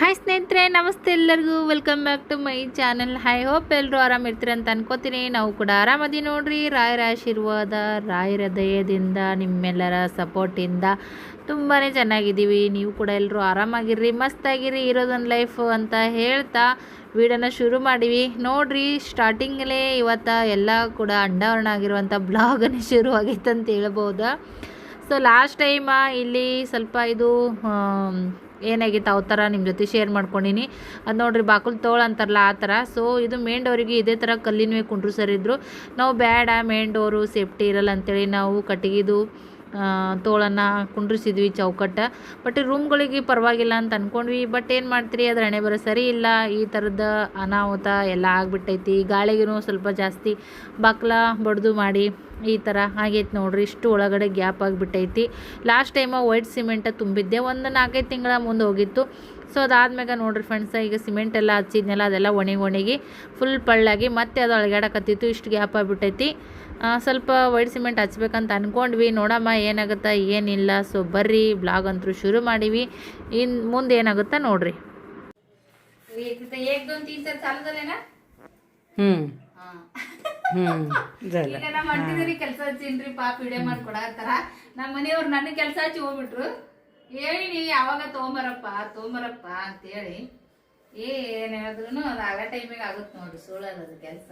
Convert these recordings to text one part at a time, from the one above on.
Hi ಸ್ನೇಹಿತರೆ, ನಮಸ್ತೆ ಎಲ್ಲರಿಗೂ. Welcome back to my channel I hope ಎಲ್ಲರೂ ಆರಾಮಿರ್ತೀರಿ ಅಂತ ಅನ್ಕೋತೀನಿ. ನಾವು ಕೂಡ ಆರಾಮದಿ ನೋಡ್ರಿ. ರಾಯರ ಆಶೀರ್ವಾದ, ರಾಯರ ದಯದಿಂದ ನಿಮ್ಮೆಲ್ಲರ ಸಪೋರ್ಟಿಂದ ತುಂಬಾ ಚೆನ್ನಾಗಿದ್ದೀವಿ. ನೀವು ಕೂಡ ಎಲ್ಲರೂ ಆರಾಮಾಗಿರ್ರಿ ಮಸ್ತಾಗಿರಿ ಇರೋದೊಂದು ಲೈಫ್ ಅಂತ ಹೇಳ್ತಾ ವಿಡಿಯೋನ ಶುರು ಮಾಡಿವಿ. ನೋಡ್ರಿ ಸ್ಟಾರ್ಟಿಂಗಲ್ಲೇ ಇವತ್ತು ಎಲ್ಲ ಕೂಡ ಅಂಡಾವರಣ ಆಗಿರುವಂಥ ಬ್ಲಾಗನೇ ಶುರುವಾಗಿತ್ತು ಅಂತ ಹೇಳ್ಬೋದು. ಸೊ ಲಾಸ್ಟ್ ಟೈಮ ಇಲ್ಲಿ ಸ್ವಲ್ಪ ಇದು ಏನಾಗಿತ್ತು ಅವ ಥರ ನಿಮ್ಮ ಜೊತೆ ಶೇರ್ ಮಾಡ್ಕೊಂಡಿನಿ. ಅದು ನೋಡ್ರಿ ಬಾಕುಲ್ ತೋಳು ಅಂತಾರಲ್ಲ ಆ ಥರ. ಸೊ ಇದು ಮೇನ್ ಡೋರಿಗೆ ಇದೇ ಥರ ಕಲ್ಲಿನವೇ ಕುಂಡ್ರು ಸರ್ ಇದ್ದರು ನಾವು ಬೇಡ ಮೇನ್ ಡೋರು ಸೇಫ್ಟಿ ಇರಲ್ಲ ಅಂತೇಳಿ ನಾವು ಕಟ್ಟಿಗೆದು ತೋಳನ್ನು ಕುಂಡ್ರಿಸಿದ್ವಿ ಚೌಕಟ್ಟ. ಬಟ್ ರೂಮ್ಗಳಿಗೆ ಪರವಾಗಿಲ್ಲ ಅಂತ ಅಂದ್ಕೊಂಡ್ವಿ ಬಟ್ ಏನು ಮಾಡ್ತೀರಿ? ಅದ್ರ ಹಣೆ ಬರೋ ಸರಿ ಇಲ್ಲ. ಈ ಥರದ ಅನಾಹುತ ಎಲ್ಲ ಆಗಿಬಿಟ್ಟೈತಿ. ಗಾಳಿಗೂ ಸ್ವಲ್ಪ ಜಾಸ್ತಿ ಬಾಕ್ಲ ಬಡ್ದು ಮಾಡಿ ಈ ಥರ ಆಗೈತೆ ನೋಡ್ರಿ. ಇಷ್ಟು ಒಳಗಡೆ ಗ್ಯಾಪ್ ಆಗಿಬಿಟ್ಟೈತಿ. ಲಾಸ್ಟ್ ಟೈಮ ವೈಟ್ ಸಿಮೆಂಟ ತುಂಬಿದ್ದೆ. ಒಂದು ನಾಲ್ಕೈದು ತಿಂಗಳ ಮುಂದೆ ಹೋಗಿತ್ತು. ಸೊ ಅದಾದ್ಮ್ಯಾಗ ನೋಡ್ರಿ ಫ್ರೆಂಡ್ಸ ಈಗ ಸಿಮೆಂಟ್ ಎಲ್ಲ ಹಚ್ಚಿದ್ನೆಲ್ಲ, ಅದೆಲ್ಲ ಒಣಗಿ ಒಣಗಿ ಫುಲ್ ಪಳ್ಳಾಗಿ ಮತ್ತೆ ಅದು ಅಳಗಾಡಕತ್ತಿತ್ತು ಇಷ್ಟು ಗ್ಯಾಪ್ ಆಗಿಬಿಟ್ಟೈತಿ. ಸ್ವಲ್ಪ ವೈಟ್ ಸಿಮೆಂಟ್ ಹಚ್ಬೇಕಂತ ಅಂದ್ಕೊಂಡ್ವಿ ನೋಡಮ್ಮ ಏನಾಗುತ್ತೆ? ಏನಿಲ್ಲ. ಸೊ ಬರ್ರಿ ಬ್ಲಾಗ್ ಅಂತೂ ಶುರು ಮಾಡೀವಿ. ಇನ್ ಮುಂದೆ ಏನಾಗುತ್ತೆ ನೋಡ್ರಿ. ಹ್ಞೂ ಈಗ ನಮ್ಮ ಅಂಟಿದ್ರಿ ಕೆಲಸ ಹಚ್ಚಿನ್ರಿ ಪಾಪ ವಿಡಿಯೋ ಮಾಡ್ಕೊಡತ್ತಾರ ನಮ್ಮ ಮನೆಯವ್ರು ನನ್ನ ಕೆಲ್ಸ ಹಚ್ಚಿ ಹೋಗ್ಬಿಟ್ರು. ಹೇಳಿ ನೀವು ಯಾವಾಗ ತೊಗೊಂಬರಪ್ಪ ಅಂತ ಹೇಳಿ ಏನು ಹೇಳಿದ್ರು ಅದು ಆ ಟೈಮಿಗೆ ಆಗುತ್ತೆ ನೋಡ್ರಿ ಸುಳ್ಳದ ಕೆಲಸ.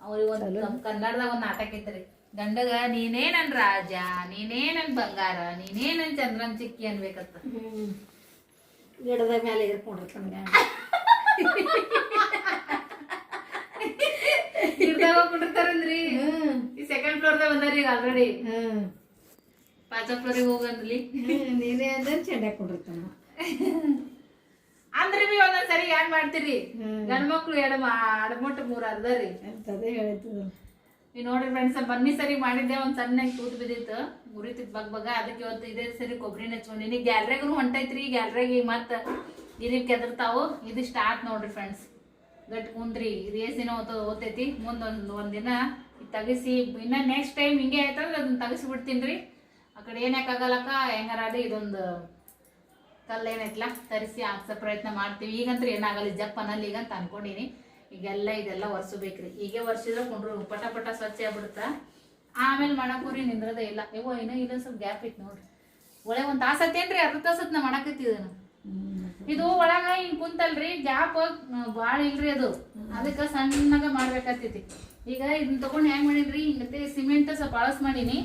ಅವ್ರಿಗೆ ಒಂದು ಕನ್ನಡದಾಗ ಒಂದು ನಾಟಕ ಐತ್ರಿ. ಗಂಡಗ ನೀನೇ ನನ್ ರಾಜ ನೀನೇ ನನ್ ಬಂಗಾರ ನೀನೇ ನನ್ ಚಂದ್ರನ್ ಚಿಕ್ಕಿ ಅನ್ಬೇಕತ್ತ ಗಿಡದ ಮೇಲೆ ಇರ್ಕೊಂಡಿರ್ತಾನ ಹೋಗ್ಬಿಟ್ಟಿರ್ತಾರಂದ್ರಿ ಈ ಸೆಕೆಂಡ್ ಫ್ಲೋರ್ ದಾಗ ಬಂದಾರಿ ಈಗ ಆಲ್ರೆಡಿ ಪಾಚ ಫ್ಲೋರಿಗೆ ಹೋಗಂದ್ರಿ ನೀನೇ ಅಂದ್ರೆ ಚೆಂಡ ಹಾಕೊಂಡಿರ್ತಾನ ಅಂದ್ರೆ ಬಿ ಒಂದೊಂದ್ ಸರಿ ಏನ್ ಮಾಡ್ತೀರಿ. ಗಂಡ್ ಮಕ್ಳು ಎರಡು ಅಡಮೊಟ್ಟು ಮೂರ್ ಅರ್ಧರಿ ಹೇಳಿದ್ದು ನೀವು ನೋಡ್ರಿ ಫ್ರೆಂಡ್ಸ್ ಬನ್ನಿ ಸರಿ ಮಾಡಿದ್ದೆ ಒಂದ್ ಸಣ್ಣಗೆ ತೂತ್ ಬಿದ್ದಿತ್ತು. ಮುರಿತಿತ್ ಬಗ್ ಬಗ ಅದಕ್ಕೆ ಇವತ್ತು ಇದೇ ಸರಿ ಕೊಬ್ಬರಿ ಹಚ್ಕೊಂಡಿನಿ ಗ್ಯಾಲ್ರಿಗೂ ಹೊಂಟೈತ್ರಿ ಗ್ಯಾಲ್ರಿಗೆ ಮತ್ತ ಇದಕ್ಕೆ ಕೆದರ್ತಾವು. ಇದು ಸ್ಟಾರ್ಟ್ ನೋಡ್ರಿ ಫ್ರೆಂಡ್ಸ್ ಗಟ್ ಕುಂದ್ರಿ ಇದು ದಿನ ಓದ ಓದ್ತೈತಿ ಮುಂದ್ ಒಂದ್ ಒಂದಿನ ಇದ್ ತಗಸಿ ಇನ್ನ ನೆಕ್ಸ್ಟ್ ಟೈಮ್ ಹಿಂಗೆ ಆಯ್ತಂದ್ರೆ ಅದನ್ನ ತಗಸಿ ಬಿಡ್ತೀನಿ ಆ ಕಡೆ ಏನಾಕಾಗಲ್ಲಕ್ಕ ಹೆಂಗಾರ ಇದೊಂದು ಕಲ್ಲು ಏನೈತ್ಲ ತರಿಸಿ ಹಾಕ್ಸೋ ಪ್ರಯತ್ನ ಮಾಡ್ತೀವಿ. ಈಗಂತೂ ಏನಾಗಲ್ಲ ಜಪ್ ಅನ್ನಲ್ಲಿ ಈಗ ಅಂತ ಅನ್ಕೊಂಡಿನಿ. ಈಗೆಲ್ಲ ಇದೆಲ್ಲ ಒರ್ಸಬೇಕ್ರಿ. ಹೀಗೆ ಒರೆಸಿದ್ರೆ ಕುಂಡ್ರು ಪಟ ಪಟ ಸ್ವಚ್ಛ ಆಗ್ಬಿಡುತ್ತ? ಆಮೇಲೆ ಮಣಕೂರಿ ನಿಂದ್ರದೇ ಇಲ್ಲ. ಯವ್ವ ಏನೋ ಇಲ್ಲ ಸ್ವಲ್ಪ ಗ್ಯಾಪ್ ಇತ್ತು ನೋಡ್ರಿ. ಒಳ್ಳೆ ಒಂದು ತಾಸ ಹತ್ತೇನ್ರಿ ಅರ್ಧ ತಾಸತ್ ನಾ ಮಾಡಕತ್ತಿದನು ಇದು ಒಳಗ ಹಿಂಗ್ ಕುಂತಲ್ರಿ, ಗ್ಯಾಪ್ ಭಾಳ ಇಲ್ರಿ ಅದು. ಅದಕ್ಕೆ ಸಣ್ಣಗ ಮಾಡ್ಬೇಕಾಗ್ತೈತಿ. ಈಗ ಇದನ್ನ ತಗೊಂಡ್ ಹೆಂಗ್ ಮಾಡಿನ್ರಿ ಹಿಂಗತ್ತೆ ಸಿಮೆಂಟ್ ಸ್ವಲ್ಪ ಅಳಸ್ ಮಾಡೀನಿ.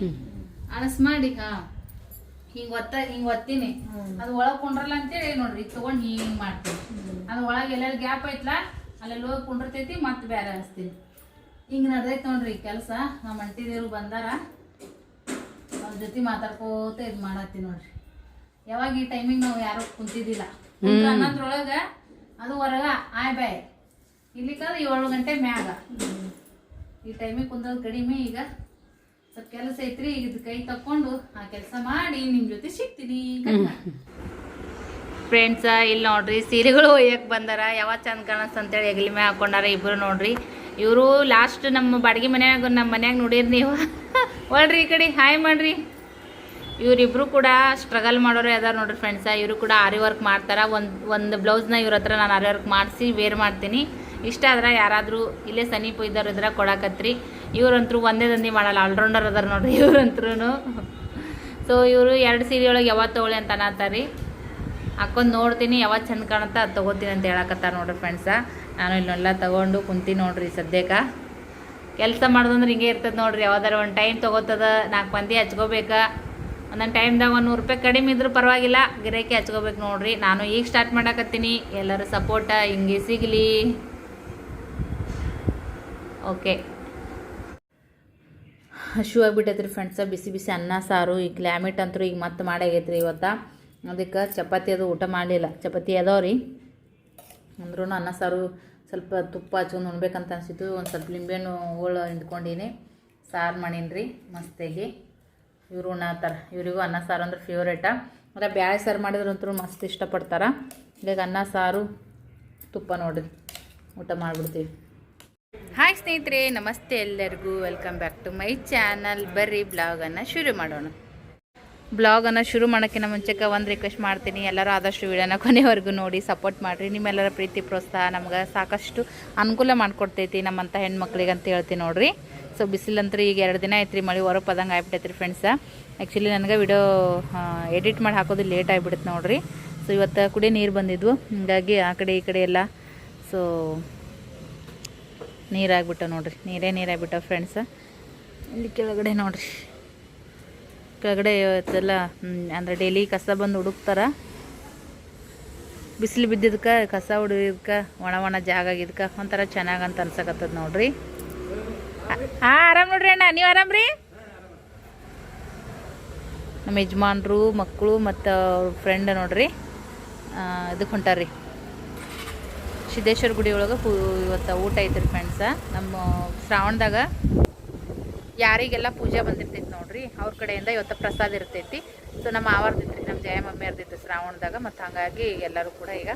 ಅಳಸ್ ಮಾಡಿ, ಹಾ. ಹಿಂಗ್ ಒತ್ತ ಹಿಂಗ್ ಒತ್ತೀನಿ. ಅದು ಒಳಗ್ ಕುಂಡ್ರಲ್ಲ ಅಂತೇಳಿ ನೋಡ್ರಿ ತಗೊಂಡ್ ಹಿಂಗ್ ಮಾಡ್ತೀನಿ. ಅದು ಒಳಗೆ ಎಲ್ಲ ಗ್ಯಾಪ್ ಐತ್ಲ ಅಲ್ಲೆಲ್ಲ ಹೋಗಿ ಕುಂಡಿರ್ತೈತಿ ಮತ್ತೆ ಬೇರೆ ಹಚ್ತೀನಿ. ಹಿಂಗ್ ನಡ್ದೈತಿ ನೋಡ್ರಿ ಕೆಲಸ. ನಮ್ಮ ಅಂಟಿದೇವ್ರು ಬಂದಾರ. ಅವ್ರ ಜೊತೆ ಮಾತಾಡ್ಕೋತ ಇದ್ ಮಾಡತ್ತಿ ನೋಡ್ರಿ. ಯಾವಾಗ ಈ ಟೈಮಿಂಗ್ ನಾವು ಯಾರು ಕುಂತಿದ್ದಿಲ್ಲ. ಅನ್ನೋದ್ರೊಳಗ ಅದು ಹೊರಗ ಆಯ್ ಬಾಯ್. ಇಲ್ಲಿಕಂದ್ರೆ ಏಳು ಗಂಟೆ ಮ್ಯಾಗ. ಈ ಟೈಮಿಗೆ ಕುಂದ್ರದ್ ಕಡಿಮೆ ಈಗ. ಸ್ವಲ್ಪ ಕೆಲಸ ಐತ್ರಿ ಈಗ ಕೈ ತಕೊಂಡು ಆ ಕೆಲಸ ಮಾಡಿ ನಿಮ್ ಜೊತೆ ಸಿಗ್ತೀನಿ. ಫ್ರೆಂಡ್ಸ ಇಲ್ಲಿ ನೋಡ್ರಿ, ಸೀರೆಗಳು ಒಯ್ಯಕ್ಕೆ ಬಂದಾರ. ಯಾವ ಚಂದ ಕಾಣಿಸ್ತ ಅಂತೇಳಿ ಎಗಲಿ ಮ್ಯಾಗ ಹಾಕೊಂಡಾರ ಇಬ್ರು ನೋಡ್ರಿ. ಇವರು ಲಾಸ್ಟ್ ನಮ್ಮ ಬಾಡಿಗೆ ಮನ್ಯಾಗ, ನಮ್ಮ ಮನ್ಯಾಗ ನೋಡಿರಿ ನೀವು. ಒಳ್ರಿ ಈ ಕಡೆ, ಹಾಯ್ ಮಾಡ್ರಿ. ಇವರಿಬ್ರು ಕೂಡ ಸ್ಟ್ರಗಲ್ ಮಾಡೋರು ಅದಾರ ನೋಡ್ರಿ ಫ್ರೆಂಡ್ಸ ಇವರು ಕೂಡ ಆರಿ ವರ್ಕ್ ಮಾಡ್ತಾರ. ಒಂದು ಒಂದು ಬ್ಲೌಸ್ನ ಇವ್ರ ಹತ್ರ ನಾನು ಆರಿ ವರ್ಕ್ ಮಾಡಿಸಿ ವೇರ್ ಮಾಡ್ತೀನಿ. ಇಷ್ಟ ಆದ್ರೆ ಯಾರಾದರೂ ಇಲ್ಲೇ ಇದ್ದವ್ರು ಇದ್ರೆ ಕೊಡಾಕತ್ರಿ. ಇವ್ರಂತರೂ ಒಂದೇ ದಂಧೆ ಮಾಡಲ್ಲ ಆಲ್ರೌಂಡರ್ ಅದಾರ ನೋಡ್ರಿ ಇವರಂತ್ರೂ ಸೊ ಇವರು ಎರಡು ಸೀರೆ ಒಳಗೆ ಯಾವತ್ತು ತೊಗೊಳ್ಳಿ ಅಂತ ಅನ್ನತ್ತಾರೀ ಹಾಕೊಂಡು ನೋಡ್ತೀನಿ ಯಾವಾಗ ಚಂದ ಕಾಣುತ್ತಾ ಅದು ತೊಗೋತೀನಿ ಅಂತ ಹೇಳಕತ್ತಾರ ನೋಡ್ರಿ ಫ್ರೆಂಡ್ಸ ನಾನು ಇಲ್ಲೆಲ್ಲ ತೊಗೊಂಡು ಕುಂತೀನಿ ನೋಡ್ರಿ ಸದ್ಯಕ್ಕೆ. ಕೆಲಸ ಮಾಡೋದಂದ್ರೆ ಹಿಂಗೆ ಇರ್ತದೆ ನೋಡ್ರಿ, ಯಾವ್ದಾರ ಒಂದು ಟೈಮ್ ತೊಗೋತದ ನಾಲ್ಕು ಮಂದಿ ಹಚ್ಕೋಬೇಕಾ. ಒಂದೊಂದು ಟೈಮ್ದಾಗ ಒಂದು ನೂರು ರೂಪಾಯಿ ಕಡಿಮೆ ಇದ್ರೂ ಪರವಾಗಿಲ್ಲ, ಗಿರಾಕಿ ಹಚ್ಕೋಬೇಕು ನೋಡ್ರಿ. ನಾನು ಈಗ ಸ್ಟಾರ್ಟ್ ಮಾಡಕತ್ತೀನಿ. ಎಲ್ಲರ ಸಪೋರ್ಟ ಹಿಂಗೆ ಸಿಗಲಿ. ಓಕೆ ಹಶು ಆಗಿಬಿಟ್ಟೈತ್ರಿ ಫ್ರೆಂಡ್ಸ ಬಿಸಿ ಬಿಸಿ ಅನ್ನ, ಸಾರು, ಈ ಕ್ಲೈಮೇಟ್ ಅಂತೂ ಈಗ ಮತ್ತೆ ಮಾಡಾಗೈತ್ರಿ ಇವತ್ತು. ಅದಕ್ಕೆ ಚಪಾತಿ ಅದು ಊಟ ಮಾಡಲಿಲ್ಲ. ಚಪಾತಿ ಅದಾವ ರೀ. ಅಂದ್ರೂ ಅನ್ನ, ಸಾರು ಸ್ವಲ್ಪ ತುಪ್ಪ ಹಚ್ಕೊಂಡು ಉಣ್ಬೇಕಂತ ಅನಿಸಿತು ಒಂದು ಸ್ವಲ್ಪ ಲಿಂಬೆಹಣ್ಣು ಹೋಳು ಹಿಂಡ್ಕೊಂಡೀನಿ. ಸಾರು ಮಾಡೀನಿ ರೀ ಮಸ್ತಾಗಿ. ಇವರು ಉಣ್ಣತ್ತಾರ ಇವರಿಗೂ ಅನ್ನ, ಸಾರು ಅಂದ್ರೆ ಫೇವ್ರೇಟ ಅಂದರೆ ಬ್ಯಾಳೆ ಸಾರು ಮಾಡಿದ್ರಂತೂ ಮಸ್ತ್ ಇಷ್ಟಪಡ್ತಾರೆ. ಈಗ ಅನ್ನ, ಸಾರು, ತುಪ್ಪ ನೋಡಿರಿ. ಊಟ ಮಾಡಿಬಿಡ್ತೀವಿ. ಹಾಯ್ ಸ್ನೇಹಿತರೆ, ನಮಸ್ತೆ ಎಲ್ಲರಿಗೂ. Welcome back to my channel ಬರ್ರಿ ಬ್ಲಾಗನ್ನು ಶುರು ಮಾಡೋಣ. ಬ್ಲಾಗನ್ನು ಶುರು ಮಾಡೋಕ್ಕಿಂತ ಮುಂಚೆಗೆ ಒಂದು ರಿಕ್ವೆಸ್ಟ್ ಮಾಡ್ತೀನಿ. ಎಲ್ಲರೂ ಆದಷ್ಟು ವಿಡಿಯೋನ ಕೊನೆವರೆಗೂ ನೋಡಿ ಸಪೋರ್ಟ್ ಮಾಡಿರಿ. ನಿಮ್ಮೆಲ್ಲರ ಪ್ರೀತಿ, ಪ್ರೋತ್ಸಾಹ ನಮ್ಗೆ ಸಾಕಷ್ಟು ಅನುಕೂಲ ಮಾಡಿಕೊಡ್ತೈತಿ ನಮ್ಮಂಥ ಹೆಣ್ಮಕ್ಳಿಗೆ ಅಂತ ಹೇಳ್ತೀನಿ ನೋಡಿರಿ. ಸೊ ಬಿಸಿಲಂತೂ ಈಗ ಎರಡು ದಿನ ಐತ್ರಿ ಮಳೆ ಹೊರ ಪದಂಗೆ ರೀ ಫ್ರೆಂಡ್ಸ ಆ್ಯಕ್ಚುಲಿ ನನಗೆ ವಿಡಿಯೋ ಎಡಿಟ್ ಮಾಡಿ ಹಾಕೋದು ಲೇಟ್ ಆಗಿಬಿಡುತ್ತೆ ನೋಡಿರಿ. ಸೊ ಇವತ್ತು ಕುಡಿ ನೀರು ಬಂದಿದ್ವು. ಹೀಗಾಗಿ ಆ ಕಡೆ ಈ ಕಡೆ ಎಲ್ಲ. ಸೊ ನೀರಾಗ್ಬಿಟ್ಟ ನೋಡ್ರಿ. ನೀರೇ ನೀರಾಗ್ಬಿಟ್ಟ ಫ್ರೆಂಡ್ಸ ಇಲ್ಲಿ ಕೆಳಗಡೆ ನೋಡ್ರಿ. ಕೆಳಗಡೆ ಇವತ್ತೆಲ್ಲ ಅಂದರೆ ಡೈಲಿ ಕಸ ಬಂದು ಹುಡುಕ್ತಾರ. ಬಿಸಿಲು ಬಿದ್ದಿದ್ಕೆ ಕಸ ಹುಡುಗಿದ್ಕೆ ಒಣ ಒಣ ಜಾಗ ಆಗಿದ್ಕೆ ಒಂಥರ ಚೆನ್ನಾಗಂತ ಅನ್ಸಕತ್ತದ ನೋಡ್ರಿ. ಹಾಂ ಆರಾಮ್ ನೋಡ್ರಿ ಅಣ್ಣ, ನೀವು ಆರಾಮ್ ರೀ? ನಮ್ಮ ಯಜಮಾನ್ರು, ಮಕ್ಕಳು ಮತ್ತು ಅವ್ರ ಫ್ರೆಂಡ್ ನೋಡ್ರಿ. ಇದಕ್ಕೆ ಹೊಂಟಾರ್ರಿ. ಸಿದ್ದೇಶ್ವರ ಗುಡಿ ಒಳಗೆ ಪೂ ಇವತ್ತು ಊಟ ಐತ್ರಿ ಫ್ರೆಂಡ್ಸ ನಮ್ಮ ಶ್ರಾವಣದಾಗ ಯಾರಿಗೆಲ್ಲ ಪೂಜೆ ಬಂದಿರ್ತೈತಿ ನೋಡ್ರಿ, ಅವ್ರ ಕಡೆಯಿಂದ ಇವತ್ತು ಪ್ರಸಾದ ಇರ್ತೈತಿ. ಸೊ ನಮ್ಮ ಆವರ್ದಿತ್ರಿ ನಮ್ಮ ಜಯ ಮಮ್ಮಿ ಅರ್ದಿತ್ತು ಶ್ರಾವಣದಾಗ. ಮತ್ತು ಹಾಗಾಗಿ ಎಲ್ಲರೂ ಕೂಡ ಈಗ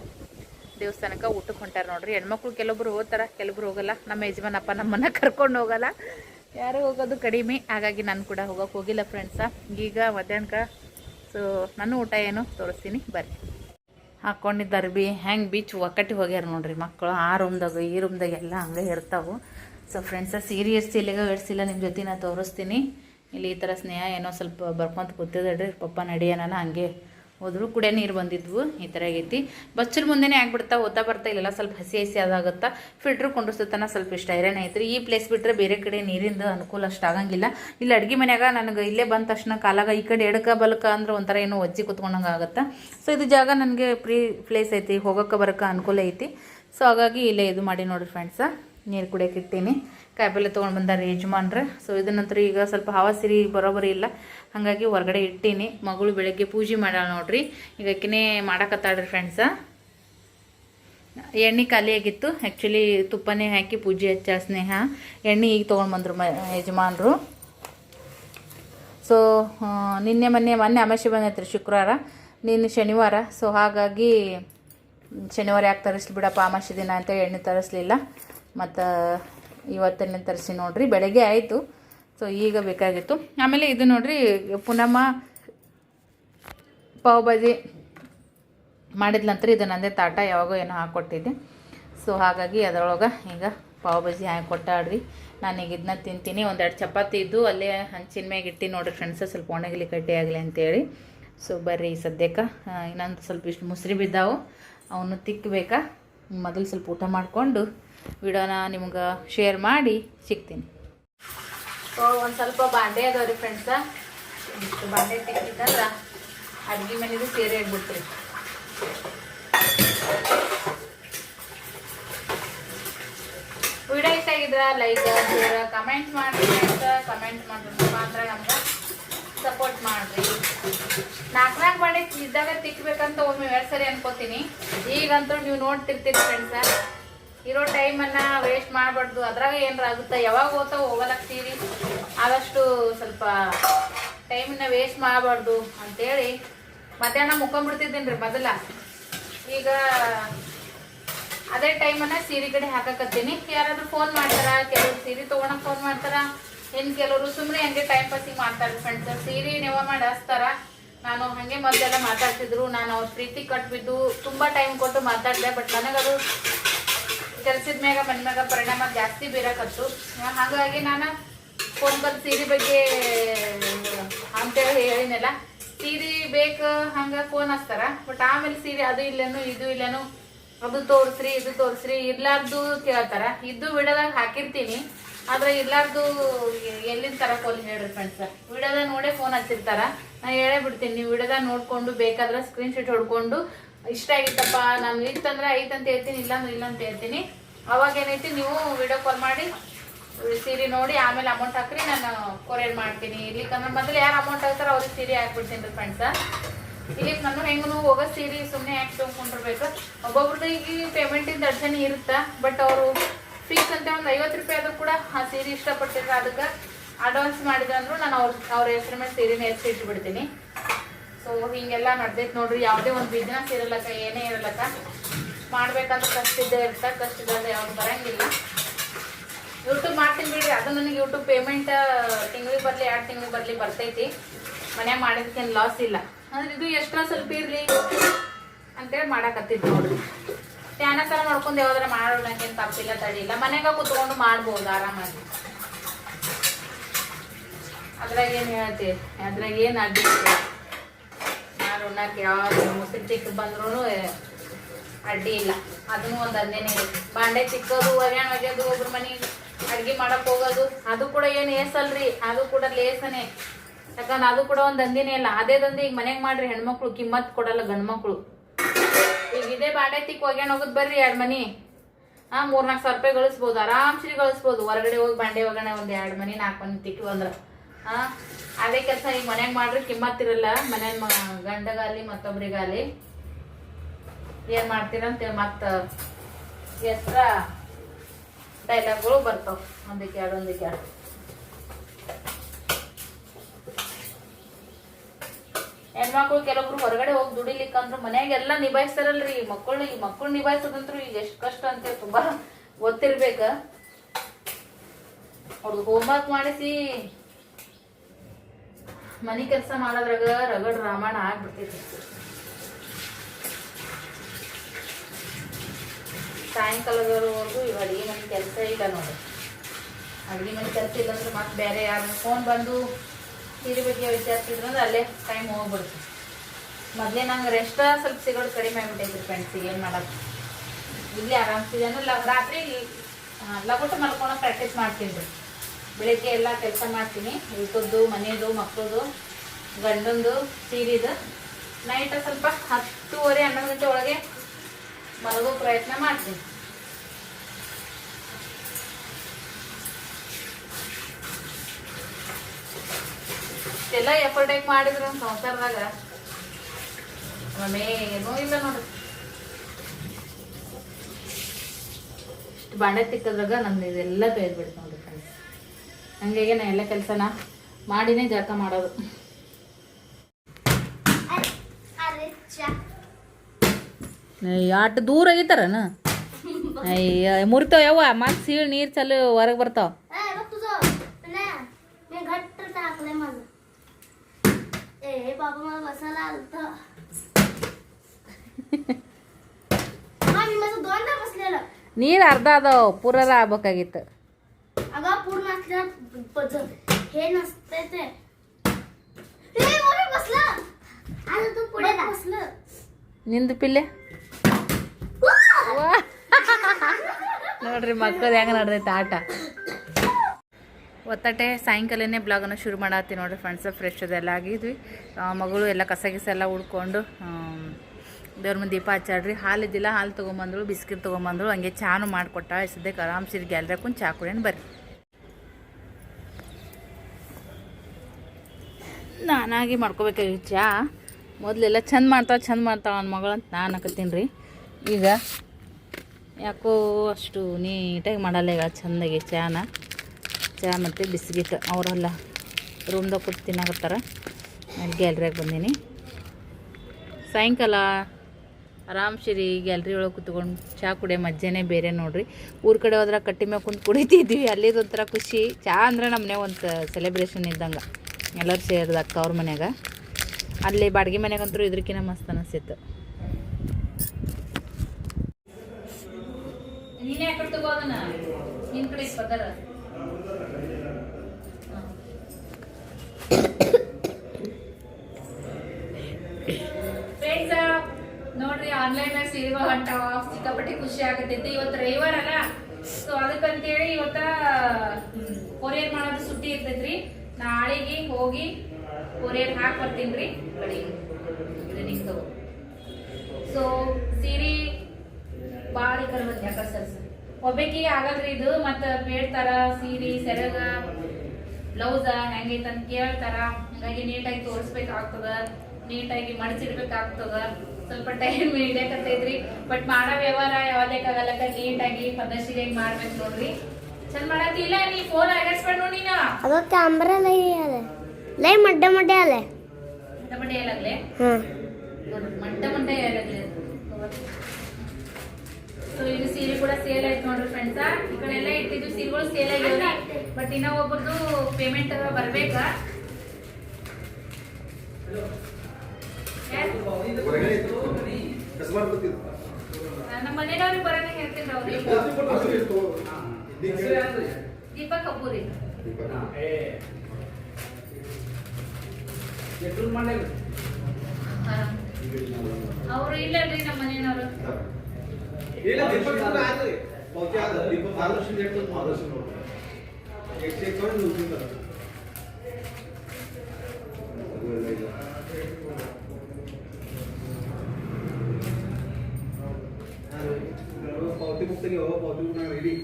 ದೇವಸ್ಥಾನಕ್ಕೆ ಊಟಕ್ಕೆ ಹೊಂಟಾರ ನೋಡ್ರಿ. ಹೆಣ್ಮಕ್ಳು ಕೆಲವೊಬ್ರು ಹೋಗ್ತಾರ ಕೆಲವೊಬ್ರು ಹೋಗಲ್ಲ. ನಮ್ಮ ಯಜಮಾನಪ್ಪ ನಮ್ಮನ್ನ ಕರ್ಕೊಂಡು ಹೋಗಲ್ಲ. ಯಾರು ಹೋಗೋದು ಕಡಿಮೆ. ಹಾಗಾಗಿ ನಾನು ಕೂಡ ಹೋಗೋಕೆ ಹೋಗಿಲ್ಲ ಫ್ರೆಂಡ್ಸ ಈಗ ಮಧ್ಯಾಹ್ನಕ್ಕೆ ಸೊ ನನ್ನ ಊಟ ಏನು? ತೋರಿಸ್ತೀನಿ. ಬರ್ರಿ. ಹಾಕ್ಕೊಂಡಿದ್ದ ಬಿ. ಹೆಂಗೆ ಬೀಚ್ ಒಕ್ಕಟ್ಟಿ ಹೋಗ್ಯಾರ ನೋಡ್ರಿ ಮಕ್ಕಳು. ಆ ರೂಮ್ದಾಗ ಈ ರೂಮ್ದಾಗ ಎಲ್ಲ ಹಂಗೆ ಇರ್ತಾವೆ. ಸೊ ಫ್ರೆಂಡ್ಸ ಸೀರೆ ಇಲ್ಲಿಗ ಇಡ್ಸಿಲ್ಲ ನಿಮ್ಮ ಜೊತೆ ನಾ ತೋರಿಸ್ತೀನಿ. ಇಲ್ಲಿ ಈ ಥರ ಸ್ನೇಹ ಏನೋ ಸ್ವಲ್ಪ ಬರ್ಕೊಂತ ಕೂತಿದ್ದಾಳ್ರಿ. ಪಪ್ಪ ನಡಿಯೋಣ ಹಂಗೆ ಹೋದ್ರು, ಕುಡಿಯೋ ನೀರು ಬಂದಿದ್ವು, ಈ ಥರ ಆಗೈತಿ. ಬಚ್ಚರ ಮುಂದೆನೇ ಆಗ್ಬಿಡ್ತಾ, ಓದ್ತಾ ಬರ್ತಾ ಇಲ್ಲೆಲ್ಲ ಸ್ವಲ್ಪ ಹಸಿ ಹಸಿ ಅದಾಗುತ್ತಾ. ಫಿಲ್ಟ್ರ್ ಕೊಂಡಿಸ್ತತನ ಸ್ವಲ್ಪ ಇಷ್ಟ ಐರನ್ ಐತ್ರಿ ಈ ಪ್ಲೇಸ್ ಬಿಟ್ಟರೆ ಬೇರೆ ಕಡೆ ನೀರಿಂದ ಅನುಕೂಲ ಅಷ್ಟು ಆಗಂಗಿಲ್ಲ. ಇಲ್ಲಿ ಅಡುಗೆ ಮನ್ಯಾಗ ನನಗೆ ಇಲ್ಲೇ ಬಂದ ತಕ್ಷಣ ಕಾಲಾಗ ಈ ಕಡೆ ಎಡಕ ಬಲಕ ಅಂದ್ರೆ ಒಂಥರ ಏನೋ ಒಜ್ಜಿ ಕುತ್ಕೊಂಡಂಗೆ ಆಗುತ್ತೆ. ಸೊ ಇದು ಜಾಗ ನನಗೆ ಫ್ರೀ ಪ್ಲೇಸ್ ಐತಿ. ಹೋಗೋಕೆ ಬರೋಕೆ ಅನುಕೂಲ ಐತಿ. ಸೊ ಹಾಗಾಗಿ ಇಲ್ಲೇ ಇದು ಮಾಡಿ ನೋಡಿರಿ ಫ್ರೆಂಡ್ಸ ನೀರು ಕುಡಿಯೋಕೆ ಇಟ್ಟೀನಿ. ಕಾಯಿಪಲ್ಲೆ ತೊಗೊಂಡು ಬಂದಾರೆ ಯಜಮಾನ್ರು. ಸೊ ಇದನ್ನಂತರ ಈಗ ಸ್ವಲ್ಪ ಹವಾ ಸಿರಿ ಬರೋಬರಿ ಇಲ್ಲ. ಹಾಗಾಗಿ ಹೊರಗಡೆ ಇಟ್ಟೀನಿ. ಮಗಳು ಬೆಳಗ್ಗೆ ಪೂಜೆ ಮಾಡ್ಯಾಳ ನೋಡ್ರಿ. ಈಗ ಆಕಿನೇ ಮಾಡಕತ್ತಾಳ್ರಿ ಫ್ರೆಂಡ್ಸ ಎಣ್ಣೆ ಖಾಲಿಯಾಗಿತ್ತು ಆ್ಯಕ್ಚುಲಿ ತುಪ್ಪನೇ ಹಾಕಿ ಪೂಜೆ ಹಚ್ಚ ಸ್ನೇಹ. ಎಣ್ಣೆ ಈಗ ತೊಗೊಂಡು ಬಂದರು ಮ, ಯಜಮಾನ್ರು. ಸೊ ನಿನ್ನೆ ಮೊನ್ನೆ ಮೊನ್ನೆ ಅಮಾವಾಸ್ಯೆ ಬಂದೈತ್ರಿ ಶುಕ್ರವಾರ. ನಿನ್ನೆ ಶನಿವಾರ. ಸೊ ಹಾಗಾಗಿ ಶನಿವಾರ ಯಾಕೆ ತರಿಸ್ಲಿ ಬಿಡಪ್ಪ ಅಮಾವಾಸ್ಯೆ ದಿನ ಅಂತ ಎಣ್ಣೆ ತರಿಸ್ಲಿಲ್ಲ. ಮತ್ತು ಇವತ್ತೆಣ್ಣೆ ತರಿಸಿ ನೋಡ್ರಿ. ಬೆಳಗ್ಗೆ ಆಯಿತು. ಸೊ ಈಗ ಬೇಕಾಗಿತ್ತು. ಆಮೇಲೆ ಇದು ನೋಡ್ರಿ, ಪುನಮ್ಮ ಪಾವ್ ಮಾಡಿದ ನಂತರ ಇದು ನಂದೇ ತಾಟ ಯಾವಾಗೋ ಏನೋ ಹಾಕ್ಕೊಟ್ಟಿದ್ದೆ ಸೊ ಹಾಗಾಗಿ ಅದರೊಳಗೆ ಈಗ ಪಾವ್ ಭಾಜಿ ಹಾಕಿ ಕೊಟ್ಟಾಡ್ರಿ ನಾನೀಗ ಇದನ್ನ ತಿಂತೀನಿ. ಒಂದೆರಡು ಚಪಾತಿ ಇದ್ದು ಅಲ್ಲೇ ಹಂಚಿನ ಮ್ಯಾಗ ಇಟ್ಟು ನೋಡ್ರಿ ಫ್ರೆಂಡ್ಸ್ ಸ್ವಲ್ಪ ಒಣಗಲಿ ಕಟ್ಟಿ ಆಗಲಿ ಅಂತೇಳಿ. ಸೊ ಬರ್ರಿ ಸದ್ಯಕ್ಕೆ. ಇನ್ನೊಂದು ಸ್ವಲ್ಪ ಇಷ್ಟು ಮುಸ್ರಿ ಬಿದ್ದಾವು. ಅವನು ತಿಕ್ಕಬೇಕಾ ಮೊದಲು ಸ್ವಲ್ಪ ಊಟ ಮಾಡಿಕೊಂಡು ವಿಡಿಯೋನ ನಿಮ್ಗೆ ಶೇರ್ ಮಾಡಿ ಸಿಗ್ತೀನಿ. ಸೊ ಒಂದು ಸ್ವಲ್ಪ ಬಾಂಡೆ ಅದಾವ್ರಿ ಫ್ರೆಂಡ್ಸ ಇಷ್ಟು ಬಾಂಡೆ ತಿಕ್ಕಿದ್ರ ಅಡ್ಗೆ ಮನೆದು ಸೇರಿ ಆಗ್ಬಿಡ್ತೀರಿ ವಿಡಿಯೋ ಇಷ್ಟ ಆಗಿದ್ರ ಲೈಕ್ ಶೇರ್ ಕಮೆಂಟ್ ಮಾಡಿ ಫ್ರೆಂಡ್ಸ್ ಕಮೆಂಟ್ ಮಾಡ್ರಿ ಮಾತ್ರ ನಮ್ಗೆ ಸಪೋರ್ಟ್ ಮಾಡ್ರಿ. ನಾಲ್ಕು ನಾಲ್ಕು ಬಾಂಡೆ ಇದ್ದಾಗ ತಿಕ್ಬೇಕಂತ ಒಮ್ಮೆ ಎರಡು ಸರಿ ಅನ್ಕೋತೀನಿ. ಈಗಂತೂ ನೀವು ನೋಡ್ತಿರ್ತೀರಿ ಫ್ರೆಂಡ್ಸ ಇರೋ ಟೈಮನ್ನ ವೇಸ್ಟ್ ಮಾಡಬಾರ್ದು. ಅದ್ರಾಗ ಏನಾರ ಆಗುತ್ತೆ? ಯಾವಾಗ ಹೋಗ್ತಾವ ಹೋಗಲಾಗ್ತೀವಿ ಆದಷ್ಟು ಸ್ವಲ್ಪ ಟೈಮನ್ನ ವೇಸ್ಟ್ ಮಾಡಬಾರ್ದು ಅಂತೇಳಿ ಮಧ್ಯಾಹ್ನ ಮುಕ್ಕೊಂಡ್ಬಿಡ್ತಿದ್ದೀನಿ ರೀ ಮೊದಲ. ಈಗ ಅದೇ ಟೈಮನ್ನ ಸೀರೆ ಕಡೆ ಹಾಕಕತ್ತೀನಿ. ಯಾರಾದ್ರೂ ಫೋನ್ ಮಾಡ್ತಾರ? ಕೆಲವರು ಸೀರೆ ತೊಗೊಳಕ್ಕೆ ಫೋನ್ ಮಾಡ್ತಾರ? ಇನ್ ಕೆಲವರು ಸುಮ್ಮನೆ ಹಂಗೆ ಟೈಮ್ ಪಾಸಿಂಗ್ ಮಾಡ್ತಾರೆ ಫ್ರೆಂಡ್ಸ್ ಸೀರೆ ನೆವ ಮಾಡಿ ಹಚ್ತಾರ? ನಾನು ಹಂಗೆ ಮೊದಲೆಲ್ಲ ಮಾತಾಡ್ತಿದ್ರು. ನಾನು ಅವ್ರ ಪ್ರೀತಿ ಕಟ್ಬಿದ್ದು ತುಂಬಾ ಟೈಮ್ ಕೊಟ್ಟು ಮಾತಾಡಿದೆ ಬಟ್ ನನಗದು ಕೆಲ್ಸದ ಮ್ಯಾಗ ಮನ ಮ್ಯಾಗ ಪರಿಣಾಮ ಜಾಸ್ತಿ ಬೀರಕತ್ತು. ಹಾಗಾಗಿ ನಾನು ಫೋನ್ ಬಂದು ಸೀರೆ ಬಗ್ಗೆ ಅಂತೇಳಿ ಹೇಳಿನಲ್ಲ ಸೀರೆ ಬೇಕು ಹಂಗ ಫೋನ್ ಹಚ್ತಾರ ಬಟ್ ಆಮೇಲೆ ಸೀರೆ ಅದು ಇಲ್ಲೇನು, ಇದು ಇಲ್ಲೇನು, ಅದು ತೋರಿಸ್ರಿ, ಇದು ತೋರಿಸ್ರಿ, ಇರ್ಲಾರ್ದು ಕೇಳ್ತಾರ. ಇದ್ದು ವಿಡಿಯೋದಾಗ ಹಾಕಿರ್ತೀನಿ, ಆದ್ರೆ ಇರ್ಲಾರ್ದು ಎಲ್ಲಿಂದ ತರ ಫೋನ್ ಹೇಳ್ರಿ ಫ್ರೆಂಡ್ಸ್ ವಿಡೋದ ನೋಡೇ ಫೋನ್ ಹಚ್ಚಿರ್ತಾರ. ನಾ ಹೇಳೇ ಬಿಡ್ತೀನಿ, ನೀವು ವಿಡಿಯೋದಾಗ ನೋಡ್ಕೊಂಡು ಬೇಕಾದ್ರೆ ಸ್ಕ್ರೀನ್ ಶಾಟ್ ಹೊಡ್ಕೊಂಡು ಇಷ್ಟ ಆಗಿತ್ತಪ್ಪ, ನಾನು ಇತ್ತಂದ್ರೆ ಐತ್ ಅಂತ ಹೇಳ್ತೀನಿ ಇಲ್ಲ ಅಂದ್ರೆ ಇಲ್ಲ ಅಂತ ಹೇಳ್ತೀನಿ. ಅವಾಗ ಏನೈತಿ, ನೀವು ವಿಡಿಯೋ ಕಾಲ್ ಮಾಡಿ, ಸೀರೆ ನೋಡಿ, ಆಮೇಲೆ ಅಮೌಂಟ್ ಹಾಕ್ರಿ, ನಾನು ಕೊರಿಯರ್ ಮಾಡ್ತೀನಿ. ಇಲ್ಲಿಕಂದ್ರೆ ಮೊದಲು ಯಾರು ಅಮೌಂಟ್ ಹಾಕ್ತಾರ ಅವ್ರಿಗೆ ಸೀರೆ ಹಾಕ್ಬಿಡ್ತೀನಿ ರೀ ಫ್ರೆಂಡ್ಸ ಇಲ್ಲಿ ನಾನು ಹೆಂಗೂ ಹೋಗೋ ಸೀರೆ ಸುಮ್ಮನೆ ಯಾಕೆ ತೊಗೊಂಡಿರ್ಬೇಕು ಒಬ್ಬೊಬ್ರಿಗೆ ಪೇಮೆಂಟಿಂದ ಅಡಚಣೆ ಇರುತ್ತೆ? ಬಟ್ ಅವರು ಫೀಸ್ ಅಂತ ಒಂದು ಐವತ್ತು ರೂಪಾಯಿ ಆದ್ರೂ ಕೂಡ ಆ ಸೀರೆ ಇಷ್ಟಪಟ್ಟಿದ್ರೆ ಅದಕ್ಕೆ ಅಡ್ವಾನ್ಸ್ ಮಾಡಿದ್ರು ಅಂದ್ರೂ ನಾನು ಅವ್ರ ಅವ್ರ ಹೆಸರು ಮೇಲೆ ಸೀರೆನ ಇಟ್ಬಿಡ್ತೀನಿ ಸೊ ಹಿಂಗೆಲ್ಲ ನಡ್ದೈತೆ ನೋಡ್ರಿ, ಯಾವುದೇ ಒಂದು ಬಿಸ್ನೆಸ್ ಇರಲಕ್ಕ ಏನೇ ಇರಲಕ್ಕ ಮಾಡ್ಬೇಕಂತ ಕಷ್ಟ ಇದ್ದೇ ಇರ್ತ ಕಷ್ಟ ಇಲ್ಲದೆ ಯಾವ್ದು ಬರಂಗಿಲ್ಲ. ಯೂಟ್ಯೂಬ್ ಮಾಡ್ತೀನಿ ಬಿಡ್ರಿ, ಅದು ನನಗೆ ಯೂಟ್ಯೂಬ್ ಪೇಮೆಂಟ್ ತಿಂಗಳಿಗೆ ಬರಲಿ, ಎರಡು ತಿಂಗಳಿಗೆ ಬರಲಿ ಬರ್ತೈತಿ. ಮನೆ ಮಾಡಿದ್ಕೇನು ಲಾಸ್ ಇಲ್ಲ. ಅಂದ್ರೆ ಇದು ಎಷ್ಟ್ರ ಸ್ವಲ್ಪ ಇರಲಿ? ಅಂತೇಳಿ ಮಾಡಾಕತ್ತಿದ್ ನೋಡ್ರಿ. ಧ್ಯಾನಕರ ಮಾಡ್ಕೊಂಡು ಯಾವ್ದಾರ ಮಾಡೋಣ ಏನು ತಪ್ಪಿಲ್ಲ ತಡಿಲ್ಲ ಮನ್ಯಾಗ ಕುತ್ಕೊಂಡು ಮಾಡ್ಬೋದು ಆರಾಮಾಗಿ. ಅದ್ರಾಗ ಏನು ಹೇಳ್ತೀವಿ ಅದ್ರಾಗ ಏನು ಅಡ್ಡಿ ಇಲ್ಲ. ನಾನು ಉಣ್ಣಾಕ ಯಾವ್ದು ಮುಸ್ರಿ ಚಿಕ್ಕ ಬಂದ್ರು ಅಡ್ಡಿ ಇಲ್ಲ. ಅದನ್ನು ಒಂದು ಅಂದೇನೆ ಬಾಂಡೆ ಚಿಕ್ಕದು ಒಗ್ಯಾಣ ಒಗ್ಯೋದು, ಒಬ್ರು ಮನೆಗೆ ಅಡ್ಗೆ ಮಾಡಕ್ ಹೋಗೋದು, ಅದು ಕೂಡ ಏನು ಏಸಲ್ರಿ ಅದು ಕೂಡ ಲೇಸನೆ. ಯಾಕಂದ್ರೆ ಅದು ಕೂಡ ಒಂದು ದಂದಿನೇ ಇಲ್ಲ. ಅದೇ ದಂಧೆ ಈಗ ಮನೆಗೆ ಮಾಡ್ರಿ ಹೆಣ್ಮಕ್ಳು, ಕಿಮ್ಮತ್ ಕೊಡಲ್ಲ ಗಂಡ್ಮಕ್ಳು. ಈಗ ಇದೇ ಬಾಂಡೆ ತಿಕ್ಕ ಒಗ್ಯಾಣ ಹೋಗೋದು ಬರ್ರಿ ಎರಡು ಮನಿ. ಹಾ ಮೂರ್ನಾಲ್ಕು ಸಾವಿರ ರೂಪಾಯಿ ಗಳಿಸ್ಬೋದು ಆರಾಮ್ಸಿ ಗಳಿಸ್ಬೋದು. ಹೊರಗಡೆ ಹೋಗಿ ಬಾಂಡೆ ಒಗ್ಗಣ ಒಂದು ಎರಡು ಮನಿ, ನಾಲ್ಕು ಮನೆ ತಿಕ್ಕು ಅಂದ್ರೆ ಹಾ, ಅದೇ ಕೆಲಸ ಈಗ ಮನ್ಯಾಗ ಮಾಡ್ರಿ ಕಿಮ್ಮತ್ ಇರಲ್ಲ ಮನ್ಯಾಗ ಗಂಡಗಾಲಿ ಮತ್ತೊಬ್ರಿಗಾಲಿ. ಏನ್ ಮಾಡ್ತೀರಂತ ಮತ್ತ ಎಷ್ಟ ಡೈಲಾಗ್ಗಳು ಬರ್ತಾವ. ಒಂದಕ್ಕೆ ಎರಡು ಒಂದಕ್ಕೆ ಎರಡು. ಹೆಣ್ಮಕ್ಳು ಕೆಲವೊಬ್ರು ಹೊರಗಡೆ ಹೋಗಿ ದುಡಿಲಿಕ್ಕಂದ್ರು ಮನ್ಯಾಗ ಎಲ್ಲ ನಿಭಾಯಿಸ್ತಾರಲ್ರಿ. ಈ ಮಕ್ಕಳು ಈ ಮಕ್ಕಳು ನಿಭಾಯಿಸೋದಂತ್ರು ಈಗ ಎಷ್ಟು ಕಷ್ಟ ಅಂತ ತುಂಬಾ ಗೊತ್ತಿರ್ಬೇಕ. ಅವ್ರದ್ದು ಹೋಮ್ವರ್ಕ್ ಮಾಡಿಸಿ ಮನಿ ಕೆಲಸ ಮಾಡೋದ್ರಾಗ ರಗಡ್ ರಾಮಾಯಣ ಆಗ್ಬಿಡ್ತೈತಿ. ಸಾಯಂಕಾಲದವರೆಗೂ ಇವಾಗ ಅಡಿಗೆ ಮನೆ ಕೆಲಸ ಇಲ್ಲ ನೋಡಿ. ಅಡಿಗೆ ಮನೆ ಕೆಲಸ ಇಲ್ಲ ಅಂದ್ರೆ ಮತ್ತೆ ಬೇರೆ ಯಾರು ಫೋನ್ ಬಂದು ಸೀರೆ ಬಗ್ಗೆ ವಿಚಾರಿಸಿದ್ರು ಅಂದ್ರೆ ಅಲ್ಲೇ ಟೈಮ್ ಹೋಗ್ಬಿಡ್ತು ಮೊದಲೇ ನಂಗೆ ರೆಸ್ಟ್ ಸ್ವಲ್ಪ ಸಿಗೋದು ಕಡಿಮೆ ಆಗ್ಬಿಟ್ಟೈತಿ ಫ್ರೆಂಡ್ಸ್ ಏನು ಮಾಡೋದು. ಇಲ್ಲಿ ಆರಾಮ್ಸಿದೆ ಅಂದ್ರೆ ರಾತ್ರಿ ಲಗೋಟ ಮಲ್ಕೊಂಡು ಪ್ರಾಕ್ಟೀಸ್ ಮಾಡ್ತೀನಿ ರೀ. ಬೆಳಿಗ್ಗೆ ಎಲ್ಲ ಕೆಲಸ ಮಾಡ್ತೀನಿ. ಊಟದ್ದು ಮನೆಯದು ಮಕ್ಕಳದು ಗಂಡಂದು, ಸೀರಿದು. ನೈಟ್ ಸ್ವಲ್ಪ ಹತ್ತುವರೆ, ಹನ್ನೊಂದು ಗಂಟೆ ಒಳಗೆ ಮಲಗೋ ಪ್ರಯತ್ನ ಮಾಡ್ತೀನಿ. ಎಲ್ಲ ಎಫರ್ಟ್ ಆಗಿ ಮಾಡಿದ್ರು ಸಂಸಾರದಾಗ. ಮನೆ ಏನೂ ಇಲ್ಲ ನೋಡ್ರಿ. ಇಷ್ಟು ಬಾಂಡೆ ತಿಕ್ಕದ್ರಾಗ ನಮ್ದು ಇದೆಲ್ಲ ಫ್ರೆಂಡ್ಸ್ ಹಂಗಾಗಿ ನಾ ಎಲ್ಲ ಕೆಲಸನ ಮಾಡಿನೇ ಜಳಕ ಮಾಡೋದು. ಅಟ್ ದೂರ ಒಗಿತಾರನ ಅಯ್ಯ ಮುರಿತಾವ ಯಾವ ಮತ್ ಸೀಳು ನೀರು ಚಲೋ ಹೊರಗೆ ಬರ್ತಾವ. ನೀರು ಅರ್ಧ ಅದಾವ ಪೂರ ಆಗ್ಬೇಕಾಗಿತ್ತು. अगं पूर्ण असल्या पझल हे नसते ते ए, मम्मी बसलं आता तू पुढे बसलं ನಿಂದು ಪಿಲ್ಲೆ ವಾ. ನೋಡ್ರಿ ಮಕ್ಕಳು ಹೆಂಗೆ ನಡ್ದೈತೆ ಆಟ ಒತ್ತಟೆ ಸಾಯಂಕಾಲನೇ ಬ್ಲಾಗನ್ನು ಶುರು ಮಾಡತ್ತಿ ನೋಡ್ರಿ ಫ್ರೆಂಡ್ಸ್ ಫ್ರೆಶ್ ಅದೆಲ್ಲ ಆಗಿದ್ವಿ ಆ, ಮಗಳು ಎಲ್ಲ ಕಸ ಗಿಸ ಎಲ್ಲ ಉಡ್ಕೊಂಡು ಆಮ್, ದೇವ್ರ ಮುಂದೆ ದೀಪ ಹಚ್ಚಾಡ್ರಿ ಹಾಲು ಇದ್ದಿಲ್ಲ ಹಾಲು ತೊಗೊಂಬಂದಳು ಬಿಸ್ಕಿಟ್ ತೊಗೊಂಬಂದಳು ಹಂಗೆ ಚಾನು ಮಾಡಿಕೊಟ್ಟ ಸದ್ಯಕ್ಕೆ ಆರಾಮ್ಸಿರಿ ಗ್ಯಾಲ್ರಿ ಹಾಕೊಂಡು ಚಾ ಕುಡಿಯೋಣ ಬರ್ರಿ ನಾನಾಗಿ ಮಾಡ್ಕೋಬೇಕಾಗಿತ್ತು ಚಾ ಮೊದಲೆಲ್ಲ ಚಂದ ಮಾಡ್ತಾವ ಚಂದ ಮಾಡ್ತಾವ ನನ್ನ ಮಗಳಂತ ನಾನು ಹಾಕತ್ತೀನಿ ರೀ ಈಗ ಯಾಕೋ ಅಷ್ಟು ನೀಟಾಗಿ ಮಾಡಲ್ಲ ಈಗ ಚಂದಾಗಿ ಚಾನ. ಚಾ ಮತ್ತು ಬಿಸ್ಕಿಟ್ ಅವರೆಲ್ಲ ರೂಮ್ದಾಗ ಕೂತು ತಿನ್ನಕತ್ತಾರ. ನಾನು ಗ್ಯಾಲ್ರಿಯಾಗ ಬಂದೀನಿ. ಸಾಯಂಕಾಲ ಆರಾಮ್ಸಿರಿ ಗ್ಯಾಲ್ರಿ ಒಳಗೆ ಕೂತ್ಕೊಂಡು ಚಾ ಕುಡಿಯೋ ಮಜ್ಜೆನೇ ಬೇರೆ ನೋಡ್ರಿ. ಊರ ಕಡೆ ಹೋದ್ರೆ ಕಟ್ಟಿ ಮ್ಯಾಗ ಕುಂತು ಕುಡಿತಿದ್ವಿ. ಅಲ್ಲಿದೊಂಥರ ಖುಷಿ. ಚಾ ಅಂದ್ರೆ ನಮ್ಮನೆ ಒಂದು ಸೆಲೆಬ್ರೇಷನ್ ಇದ್ದಂಗೆ. ಎಲ್ಲರೂ ಸೇರಿದ ಅಕ್ಕ ಅವ್ರ ಮನ್ಯಾಗ. ಅಲ್ಲಿ ಬಾಡಿಗೆ ಮನೆಗಂತೂ ಇದ್ರಕಿನ ಮಸ್ತ್ ಅನಿಸ್ತಿತ್ತು. ನೋಡ್ರಿ ಆನ್ಲೈನ್ ಸೇವಾ ಸಿಕ್ಕಾಪಟ್ಟೆ ಖುಷಿ ಆಗತೈತಿ ಇವತ್ತು ರವಿವಾರ ಅಲ್ಲ ಸೊ ಅದಕ್ಕಂತೇಳಿ ಇವತ್ತ ಕೊರಿಯರ್ ಮಾಡೋದು ಸುಟ್ಟಿ ಇರ್ತೈತ್ರಿ. ನಾಳೆಗೆ ಹೋಗಿ ಕೊರಿಯರ್ ಹಾಕಿ ಬರ್ತೀನಿ ರೀ ಸೊ ಸೀರೆ ಭಾಳ ಕರ್ ಬಂದ ಯಾಕ ಸರ್? ಒಬ್ಬಾಕಿಗೆ ಆಗಲ್ರಿ ಇದು, ಮತ್ತ ಬೇಡ್ತಾರ ಸೀರೆ, ಸೆರಗ, ಬ್ಲೌಸ ಹೆಂಗೈತೆ ಅಂತ ಕೇಳ್ತಾರ. ಹಂಗಾಗಿ ನೀಟಾಗಿ ತೋರಿಸ್ಬೇಕಾಗ್ತದ, ನೀಟಾಗಿ ಮಡಿಸಿಡ್ಬೇಕಾಗ್ತದ ಸ್ವಲ್ಪ ಟೈಮ್ ಹಿಡಿಯಕತ್ತೈತ್ರಿ. ಬಟ್ ಮಾಡೋ ವ್ಯವಹಾರ ಯಾವ್ದಕ್ಕಾಗಲ್ಲಕ್ಕ ನೀಟಾಗಿ ಪದಶಿಲಿಯಾಗಿ ಮಾಡ್ಬೇಕು ನೋಡ್ರಿ. ಅದಕ್ಕೆ ಅಂಬ್ರಲ್ಲ ಅದೆ. ಲೈ ಮಡ್ಡ ಮಡ್ಡೆ ಅಲೆ ಹಾಂ. ಮಡ್ಡ ಮಡ್ಡೆ ಸೊ ಇದು ಸೀರೆ ಕೂಡ ಸೇಲ್ ಆಯ್ತು ನೋಡ್ರಿ ಫ್ರೆಂಡ್ಸ್ ಈ ಕಡೆ ಎಲ್ಲ ಇಟ್ಟಿದ್ದು ಸೀರೆಗಳು ಸೇಲ್ ಆಗಿವೆ ಬಟ್ ಇನ್ನ ಒಬ್ಬರದು ಪೇಮೆಂಟ್ ಬರ್ಬೇಕಾ? ನಮ್ಮ ಮನೆಯವ್ರಿಗೆ ಬರೋಣ ಹೇಳ್ತೀನಿ ಅವ್ರಿಗೆ ದೀಪಕ್ ಕಪೂರಿ ಅವರು ಇಲ್ಲಲ್ರಿ ನಮ್ಮ ಮನೆಯವರು पावती मुक्त घ्या पावती मुक्त रेडी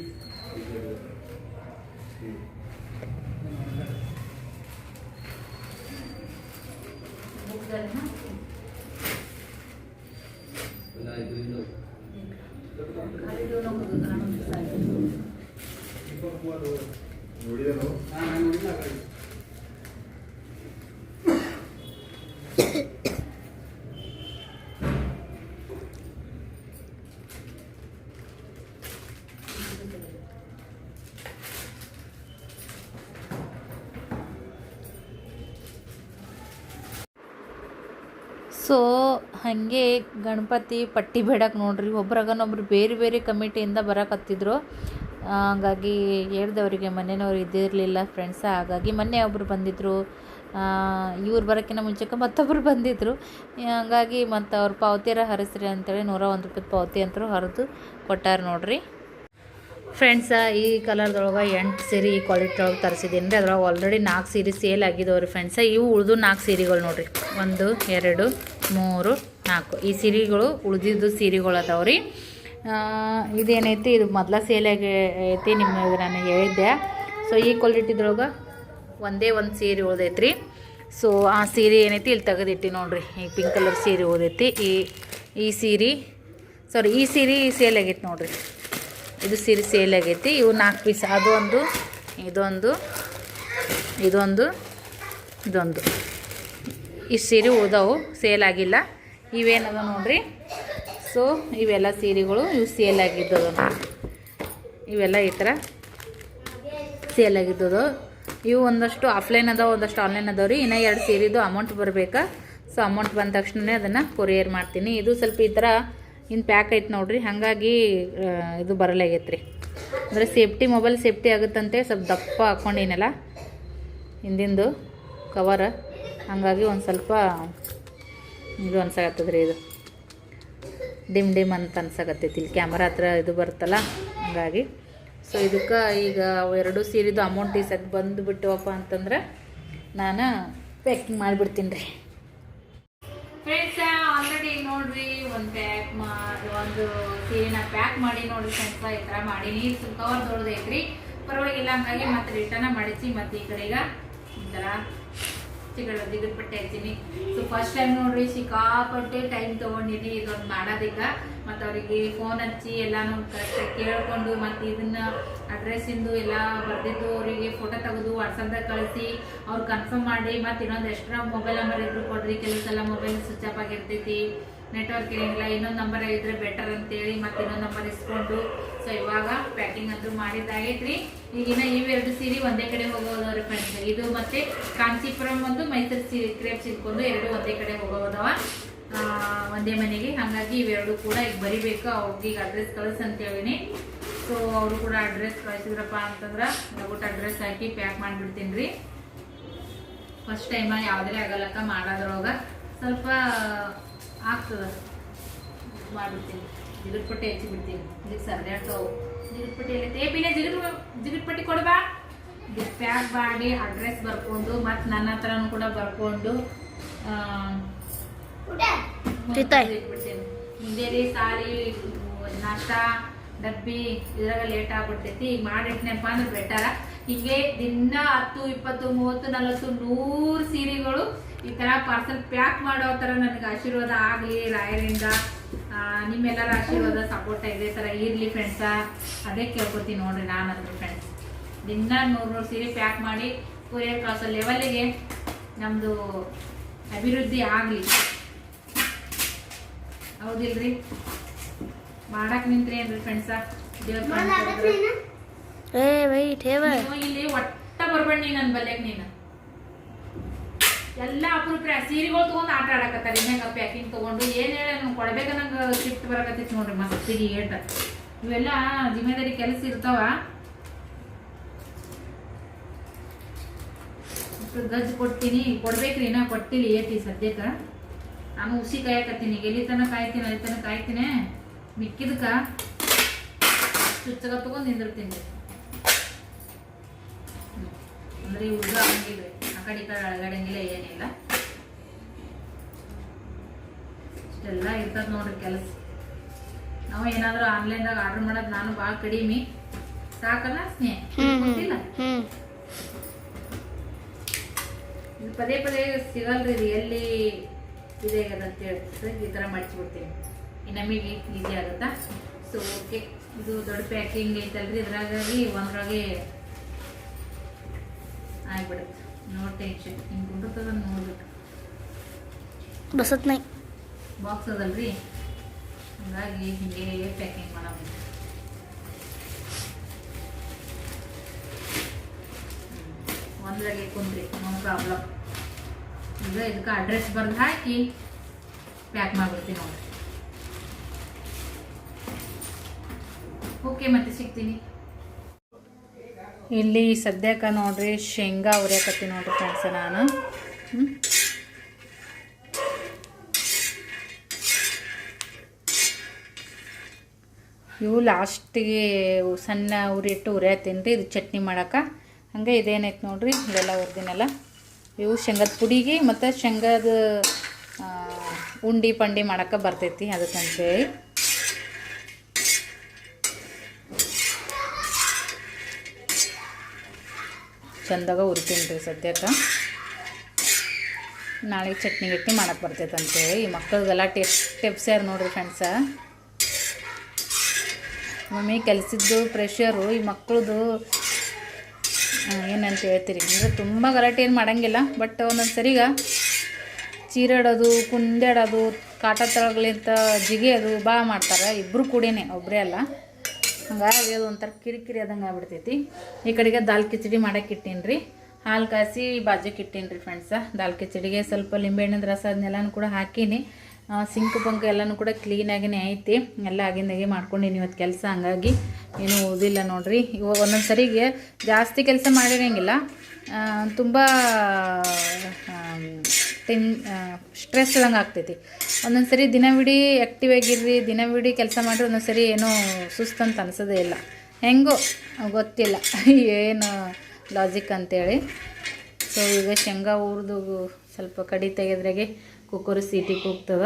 जर ಹಾಗೆ ಗಣಪತಿ ಪಟ್ಟಿ ಬೇಡಕ್ಕೆ ನೋಡ್ರಿ. ಒಬ್ರಾಗನೊಬ್ರು ಬೇರೆ ಬೇರೆ ಕಮಿಟಿಯಿಂದ ಬರಕತ್ತಿದ್ರು ಹಾಗಾಗಿ ಹೇಳ್ದವರಿಗೆ ಮನೆಯವ್ರು ಇದ್ದಿರಲಿಲ್ಲ ಫ್ರೆಂಡ್ಸ ಹಾಗಾಗಿ ಮೊನ್ನೆ ಒಬ್ಬರು ಬಂದಿದ್ದರು ಇವ್ರು ಬರೋಕ್ಕಿಂತ ಮುಂಚೆಗೆ ಮತ್ತೊಬ್ಬರು ಬಂದಿದ್ದರು ಹಂಗಾಗಿ ಮತ್ತು ಅವ್ರ ಪಾವತಿಯರ ಹರಿಸ್ರಿ ಅಂತೇಳಿ ನೂರ ಒಂದು ರೂಪಾಯಿ ಪಾವತಿ ಅಂತರೂ ಹರಿದು ಕೊಟ್ಟಾರ ನೋಡ್ರಿ. ಫ್ರೆಂಡ್ಸ ಈ ಕಲರ್ದೊಳಗೆ ಎಂಟು ಸೀರೆ ಈ ಕ್ವಾಲಿಟಿ ಒಳಗೆ ತರಿಸಿದ್ದೀನಿ ರೀ ಅದ್ರೊಳಗೆ ಆಲ್ರೆಡಿ ನಾಲ್ಕು ಸೀರೆ ಸೇಲ್ ಆಗಿದ್ದವ್ರಿ ಫ್ರೆಂಡ್ಸ ಇವು ಉಳಿದು ನಾಲ್ಕು ಸೀರೆಗಳು ನೋಡ್ರಿ. ಒಂದು, ಎರಡು, ಮೂರು. ನಾಲ್ಕು. ಈ ಸೀರೆಗಳು ಉಳಿದಿದ್ದು ಸೀರೆಗಳು ಅದಾವೆ ರೀ. ಇದೇನೈತಿ? ಇದು ಮೊದಲ ಸೇಲ್ ಆಗಿ ಐತಿ, ನಿಮ್ಮ ನಾನು ಹೇಳಿದ್ದೆ. ಸೊ ಈ ಕ್ವಾಲಿಟಿದ್ರೊಳಗೆ ಒಂದೇ ಒಂದು ಸೀರೆ ಉಳ್ದೈತ್ರಿ. ಸೊ ಆ ಸೀರೆ ಏನೈತಿ? ಇಲ್ಲಿ ತೆಗೆದಿಟ್ಟು ನೋಡ್ರಿ. ಈ ಪಿಂಕ್ ಕಲರ್ ಸೀರೆ ಉಳ್ದೈತಿ. ಈ ಈ ಸೀರೆ ಸಾರಿ ಈ ಸೀರೆ ಸೇಲ್ ಆಗೈತಿ ನೋಡಿರಿ. ಇದು ಸೀರೆ ಸೇಲ್ ಆಗೈತಿ ಇವು ನಾಲ್ಕು ಪೀಸ್ ಅದು ಒಂದು ಇದೊಂದು ಇದೊಂದು ಇದೊಂದು. ಈ ಸೀರೆ ಉಳ್ದವು. ಸೇಲ್ ಆಗಿಲ್ಲ. ಇವೇನದ ನೋಡ್ರಿ? ಸೊ ಇವೆಲ್ಲ ಸೀರೆಗಳು, ಇವು ಸೇಲ್ ಆಗಿದ್ದದ ಇವೆಲ್ಲ ಈ ಥರ ಸೇಲ್ ಆಗಿದ್ದದು. ಇವು ಒಂದಷ್ಟು ಆಫ್ಲೈನ್ ಅದಾವ, ಒಂದಷ್ಟು ಆನ್ಲೈನ್ ಅದಾವ ರೀ ಇನ್ನೂ ಎರಡು ಸೀರೆದು ಅಮೌಂಟ್ ಬರಬೇಕಾ? ಸೊ ಅಮೌಂಟ್ ಬಂದ ತಕ್ಷಣನೇ ಅದನ್ನು ಕೊರಿಯರ್ ಮಾಡ್ತೀನಿ. ಇದು ಸ್ವಲ್ಪ ಈ ಥರ ಇನ್ನು ಪ್ಯಾಕ್ ಐತೆ ನೋಡ್ರಿ. ಹಾಗಾಗಿ ಇದು ಬರಲಾಗೈತೆ ರೀ ಅಂದರೆ ಸೇಫ್ಟಿ ಮೊಬೈಲ್ ಸೇಫ್ಟಿ ಆಗುತ್ತಂತೆ. ಸ್ವಲ್ಪ ದಪ್ಪ ಹಾಕ್ಕೊಂಡಿನಲ್ಲ ಹಿಂದಿಂದು ಕವರ್ ಹಾಗಾಗಿ ಒಂದು ಸ್ವಲ್ಪ ಇದು ಅನ್ಸಾಕತ್ತದ ರೀ ಇದು. ಡಿಮ್ ಡಿಮ್ ಅಂತ ಅನ್ಸಾಕತ್ತೈತಿ. ಇಲ್ಲಿ ಕ್ಯಾಮ್ರಾ ಹತ್ರ ಇದು ಬರುತ್ತಲ್ಲ, ಹಂಗಾಗಿ. ಸೊ ಇದಕ್ಕೆ ಈಗ ಎರಡು ಸೀರೆದು ಅಮೌಂಟ್ ಈ ಸತ್ ಬಂದುಬಿಟ್ಟವಪ್ಪ ಅಂತಂದ್ರೆ ನಾನು ಪ್ಯಾಕಿಂಗ್ ಮಾಡಿಬಿಡ್ತೀನಿ ರೀ ಫ್ರೆಂಡ್ಸ್ ಆಲ್ರೆಡಿ ನೋಡ್ರಿ, ಒಂದು ಪ್ಯಾಕ್ ಮಾಡಿ ಒಂದು ಸೀರೆನ ಪ್ಯಾಕ್ ಮಾಡಿ ನೋಡ್ರಿ ಫ್ರೆಂಡ್ಸ್ ಈ ಥರ ಮಾಡಿ ಸ್ವಲ್ಪ ಕವರ್ ದೊಡ್ಡದೈತ್ರಿ ಪರವಾಗಿಲ್ಲ, ಹಂಗಾಗಿ ಮತ್ತೆ ರಿಟರ್ನ್ ಮಾಡಿಸಿ, ಮತ್ತೆ ಈ ಕಡೆಗ ಈ ಚಿಕ್ಕಳ ದಿಗದ ಪಟ್ಟೆ ಸೊ ಫಸ್ಟ್ ಟೈಮ್ ನೋಡ್ರಿ, ಸಿಕ್ಕಾಪಟ್ಟೆ ಟೈಮ್ ತೊಗೊಂಡಿನಿ ಇದೊಂದು ಮಾಡೋದೀಗ. ಮತ್ತು ಅವರಿಗೆ ಫೋನ್ ಹಚ್ಚಿ ಎಲ್ಲಾನು ಕರೆಕ್ಟಾಗಿ ಕೇಳಿಕೊಂಡು ಮತ್ತು ಇದನ್ನ ಅಡ್ರೆಸ್ಸಿಂದು ಎಲ್ಲ ಬರೆದಿದ್ದು, ಅವರಿಗೆ ಫೋಟೋ ತೆಗೆದು ವಾಟ್ಸಪ್ದಾಗ ಕಳಿಸಿ. ಅವ್ರು ಕನ್ಫರ್ಮ್ ಮಾಡಿ, ಮತ್ತು ಇನ್ನೊಂದು ಎಕ್ಸ್ಟ್ರಾ ಮೊಬೈಲ್ ನಂಬರ್ ಇದ್ರು ಕೊಡ್ರಿ. ಕೆಲವು ಸಲ ಮೊಬೈಲ್ ಸ್ವಿಚ್ ಆಫ್ ಆಗಿರ್ತೈತಿ. ನೆಟ್ವರ್ಕ್ ಇರಂಗಿಲ್ಲ ಇನ್ನೊಂದು ನಂಬರ್ ಇದ್ರೆ ಬೆಟರ್ ಅಂತೇಳಿ ಮತ್ತು ಇನ್ನೊಂದು ನಂಬರ್ ಇಸ್ಕೊಂಡು ಸೊ ಇವಾಗ ಪ್ಯಾಕಿಂಗ್ ಅಂತೂ ಮಾಡಿದ್ದಾಗೈತ್ರಿ ಈಗಿನ ಇವೆರಡು ಸೀರೆ ಒಂದೇ ಕಡೆ ಹೋಗೋದವ್ರಿ ಫ್ರೆಂಡ್ಸ್ ಇದು ಮತ್ತೆ ಕಾಂಚೀಪುರಂ ಒಂದು ಮೈಸೂರು ಸೀರೆ ಕ್ರೇಪ್ ಸಿಕ್ಕೊಂಡು ಎರಡು ಒಂದೇ ಕಡೆ ಹೋಗೋದವ. ಒಂದೇ ಮನೆಗೆ. ಹಾಗಾಗಿ ಇವೆರಡು ಕೂಡ ಈಗ ಬರಿಬೇಕು. ಅವ್ರಿಗೆ ಅಡ್ರೆಸ್ ಕಳಿಸ್ ಅಂತ ಹೇಳಿನಿ. ಸೊ ಅವರು ಕೂಡ ಅಡ್ರೆಸ್ ಕಳಿಸಿದ್ರಪ್ಪ ಅಂತಂದ್ರೆ ಒಟ್ಟು ಅಡ್ರೆಸ್ ಹಾಕಿ ಪ್ಯಾಕ್ ಮಾಡಿಬಿಡ್ತೀನಿ ರೀ ಫಸ್ಟ್ ಟೈಮ ಯಾವುದೇ ಆಗಲ್ಲಕ್ಕ ಮಾಡೋದ್ರೊಳಗ ಸ್ವಲ್ಪ ಆಗ್ತದ. ಮಾಡಿಬಿಡ್ತೀನಿ. ಇದ್ರ ಪಟ್ಟು ಹೆಚ್ಚಿ ಬಿಡ್ತೀನಿ. ಇದಕ್ಕೆ ಸರ್ದಾಡ್ತಾವು ಜಿಗಟ್ ಪಟ್ಟಿ ಎಲ್ಲ ತೇಪಿನ ಜಿಗಟ್ ಜಿಗಟ್ ಕೊಡ್ಬಾ ಪ್ಯಾಕ್ ಮಾಡಿ ಅಡ್ರೆಸ್ ಬರ್ಕೊಂಡು ಮತ್ತು ನನ್ನ ಹತ್ರನೂ ಕೂಡ ಬರ್ಕೊಂಡು ಮುಂಜಾನೆ ಸಾರಿ ನಾಷ್ಟ ಡಬ್ಬಿ ಇದ್ರಾಗ ಲೇಟ್ ಆಗ್ಬಿಡ್ತೈತಿ. ಈಗ ಮಾಡಿಟ್ನಪ್ಪ ಅಂದ್ರೆ ಬೆಟರ ಹೀಗೆ ದಿನ ಹತ್ತು ಇಪ್ಪತ್ತು ಮೂವತ್ತು ನಲವತ್ತು ನೂರು ಸೀರೆಗಳು ಈ ಥರ ಪಾರ್ಸಲ್ ಪ್ಯಾಕ್ ಮಾಡೋ ಥರ ನನಗೆ ಆಶೀರ್ವಾದ ಆಗಲಿ ರಾಯರಿಂದ. ನಿಮ್ಮೆಲ್ಲರ ಆಶೀರ್ವಾದ ಸಪೋರ್ಟ್ ಇದೇ. ತರ ಇರ್ಲಿ ಫ್ರೆಂಡ್ಸ ಅದೇ ಕೇಳ್ಕೊತೀನಿ ನೋಡ್ರಿ ನಾನು ಅಂದ್ರೆ ಫ್ರೆಂಡ್ಸ್ ದಿನ ನೂರು ನೂರು ಸೀರೆ ಪ್ಯಾಕ್ ಮಾಡಿ ಕೊರಿಯರ್ ಕಳಿಸೋ ಲೆವೆಲ್ಲಿಗೆ ನಮ್ದು ಅಭಿವೃದ್ಧಿ ಆಗಲಿ. ಹೌದಿಲ್ರಿ? ಮಾಡಕ್ ನಿಂತ್ರಿ ಏನ್ರಿ ಫ್ರೆಂಡ್ಸ ಇಲ್ಲಿ ಒಟ್ಟ ಬರ್ಬೇಡ ನನ್ನ ನನ್ ಬಲ್ಯಾಕ ನೀನು. ಎಲ್ಲ ಅಪರೂಪ ಸೀರೆಗಳು ತಗೊಂಡು ಆಟ ಆಡಕತ್ತಾರ ಇನ್ಯಾಗ ಪ್ಯಾಕಿಂಗ್ ತಗೊಂಡು? ಏನು ಹೇಳ ಕೊಡ್ಬೇಕ ನಂಗೆ ಶಿಫ್ಟ್ ಬರಕತ್ತೈತಿ ನೋಡ್ರಿ ಮಸ್ತಿಗೆ ಏಟ. ಇವೆಲ್ಲ ಜಿಮ್ಮೆದಾರಿ ಕೆಲಸ ಇರ್ತಾವ. ಗಜ್ಜು ಕೊಡ್ತೀನಿ. ಕೊಡ್ಬೇಕ್ರಿ, ಇನ್ನ ಕೊಟ್ಟಿಲ್ಲ ಏಟಿ ಸದ್ಯಕ್ಕೆ. ನಾನು ಉಸಿ ಕಾಯಕತ್ತೀನಿ. ಎಲ್ಲಿ ತನಕ ಕಾಯ್ತೀನಿ, ಅಲ್ಲಿ ತನಕ ಕಾಯ್ತೀನಿ. ಮಿಕ್ಕಿದಕ್ಕ ಚುಚ್ಚಗ ತಗೊಂಡು ನಿಂದಿರ್ತೀನಿ. ಅಂದ್ರೆ ಹುಡುಗ ಹಂಗಿಲ್ರಿ ಕಡೆ ಈ ಇಲ್ಲ ಅಳಗಾಡಂಗಿಲ್ಲ ಏನಿಲ್ಲ. ಇಷ್ಟೆಲ್ಲ ಇರ್ತದ ನೋಡ್ರಿ ಕೆಲಸ. ನಾವು ಏನಾದ್ರೂ ಆನ್ಲೈನ್ದಾಗ ಆರ್ಡರ್ ಮಾಡೋದು ನಾನು ಭಾಳ ಕಡಿಮೆ. ಸಾಕಲ್ಲ ಸ್ನೇಹ? ಗೊತ್ತಿಲ್ಲ ಇದು ಪದೇ ಪದೇ ಸಿಗಲ್ರಿ ಇದು ಎಲ್ಲಿ ಇದೆ ಅಂತ ಹೇಳಿ ಈ ಥರ ಮಡ್ಚಿಬಿಡ್ತೀನಿ ಇನ್ನು ನಮಗೆ ಈಸಿ ಆಗುತ್ತಾ? ಸೊ ಓಕೆ ಇದು ದೊಡ್ಡ ಪ್ಯಾಕಿಂಗ್ ಐತಲ್ರಿ ಇದ್ರಾಗಾಗಿ ಒಂದ್ರಾಗೆ ಆಗ್ಬಿಡುತ್ತೆ. ನೋ ಟೆನ್ಷನ್ ಹಿಂಗೆ ಗುಂಡಿರ್ತದ ನೋಡ್ಬೇಕು. ಬಾಕ್ಸ್ ಅದಲ್ರಿ? ಹಂಗಾಗಿ ಹಿಂಗೆ ಪ್ಯಾಕಿಂಗ್ ಮಾಡಬೇಕು. ಒಂದ್ರಾಗೆ ಕುಂತ್ರಿ ನೋ ಪ್ರಾಬ್ಲಮ್ ಈಗ ಇದಕ್ಕೆ ಅಡ್ರೆಸ್ ಬರೆದು ಹಾಕಿ ಪ್ಯಾಕ್ ಮಾಡ್ಬಿಡ್ತೀನಿ ನೋಡ್ರಿ. ಓಕೆ ಮತ್ತೆ ಸಿಗ್ತೀನಿ. ಇಲ್ಲಿ ಸದ್ಯಕ್ಕೆ ನೋಡ್ರಿ ಶೇಂಗಾ ಉರಿಯಾಕತ್ತಿ ನೋಡ್ರಿ ಫ್ರೆಂಡ್ಸ್ ನಾನು. ಇವು ಲಾಸ್ಟಿಗೆ ಸಣ್ಣ ಉರಿಟ್ಟು ಉರಿಯತ್ತೀನಿ ರೀ, ಇದು ಚಟ್ನಿ ಮಾಡಕ್ಕೆ. ಹಂಗೆ ಇದೇನೈತೆ ನೋಡ್ರಿ ಇವೆಲ್ಲ ಉರ್ದಿನೆಲ್ಲ. ಇವು ಶೇಂಗದ ಪುಡಿಗೆ ಮತ್ತು ಶೇಂಗದ ಉಂಡಿ ಪಂಡಿ ಮಾಡಕ್ಕೆ ಬರ್ತೈತಿ ಅದಕ್ಕಂತೇಳಿ. ಚಂದಾಗ ಉರಿತೀನಿ ರೀ ಸದ್ಯಕ್ಕೆ. ನಾಳೆ ಚಟ್ನಿ ಗಿಟ್ನಿ ಮಾಡಕ್ಕೆ ಬರ್ತೈತೆ ಈ ಮಕ್ಕಳಿಗೆಲ್ಲ ಟಿಪ್ಸ್ ಯಾರು ನೋಡಿರಿ ಫ್ರೆಂಡ್ಸ ಮಮ್ಮಿ ಕೆಲಸದ್ದು ಪ್ರೆಷರು ಈ ಮಕ್ಕಳದು ಏನಂತ ಹೇಳ್ತೀರಿ? ಅಂದರೆ ತುಂಬ ಗಲಾಟೆ ಏನು ಮಾಡಂಗಿಲ್ಲ. ಬಟ್ ಒಂದೊಂದು ಸರಿಗ ಚೀರಾಡೋದು, ಕುಂದಾಡೋದು, ಕಾಟ ತಳಗಳಿಂತ ಜಿಗಿಯೋದು ಭಾಳ ಮಾಡ್ತಾರೆ. ಇಬ್ಬರು ಕೂಡೇ ಒಬ್ಬರೇ ಅಲ್ಲ. ಹಂಗಾಗಿ ಅದು ಒಂಥರ ಕಿರಿಕಿರಿ ಆದಂಗೆ ಆಗ್ಬಿಡ್ತೈತಿ. ಈ ಕಡೆಗೆ ದಾಲ್ ಕಿಚಡಿ ಮಾಡಕ್ಕೆ ಇಟ್ಟೀನಿ ರೀ ಹಾಲು ಕಾಸಿ ಬಾಜಕ್ಕೆ ಇಟ್ಟೀನಿ ರೀ ಫ್ರೆಂಡ್ಸ ದಾಲ್ ಕಿಚಡಿಗೆ ಸ್ವಲ್ಪ ಲಿಂಬೆಹಣ್ಣಿನ ರಸ ಅದನ್ನೆಲ್ಲನೂ ಕೂಡ ಹಾಕೀನಿ. ಸಿಂಕ್ ಸಿಂಕು ಪಂಕು ಎಲ್ಲನೂ ಕೂಡ ಕ್ಲೀನಾಗಿನೇ ಐತಿ. ಎಲ್ಲ ಆಗಿಂದಾಗೆ ಮಾಡ್ಕೊಂಡೀನಿ ಇವತ್ತು ಕೆಲಸ ಹಂಗಾಗಿ. ಏನೂ ಓದಿಲ್ಲ ನೋಡ್ರಿ. ಇವಾಗ ಒಂದೊಂದು ಸರಿಗೆ ಜಾಸ್ತಿ ಕೆಲಸ ಮಾಡಿರಂಗಿಲ್ಲ. ತುಂಬ ಟೆನ್ ಸ್ಟ್ರೆಸ್ ಆದಂಗೆ ಆಗ್ತೈತಿ. ಒಂದೊಂದು ಸರಿ ದಿನವಿಡೀ ಆ್ಯಕ್ಟಿವ್ ಆಗಿರ್ರಿ, ದಿನವಿಡೀ ಕೆಲಸ ಮಾಡಿರಿ ಒಂದೊಂದು ಸರಿ ಏನೋ ಸುಸ್ತಂತ ಅನಿಸೋದೇ ಇಲ್ಲ. ಹೆಂಗೋ, ಗೊತ್ತಿಲ್ಲ. ಏನು ಲಾಜಿಕ್ ಅಂತೇಳಿ. ಸೊ ಈಗ ಶೇಂಗಾ ಹುರಿದು ಸ್ವಲ್ಪ ಕಡಿ ತೆಗೆದ್ರಾಗೆ ಕುಕ್ಕರ್ ಸೀಟಿ ಕೂಗ್ತದ.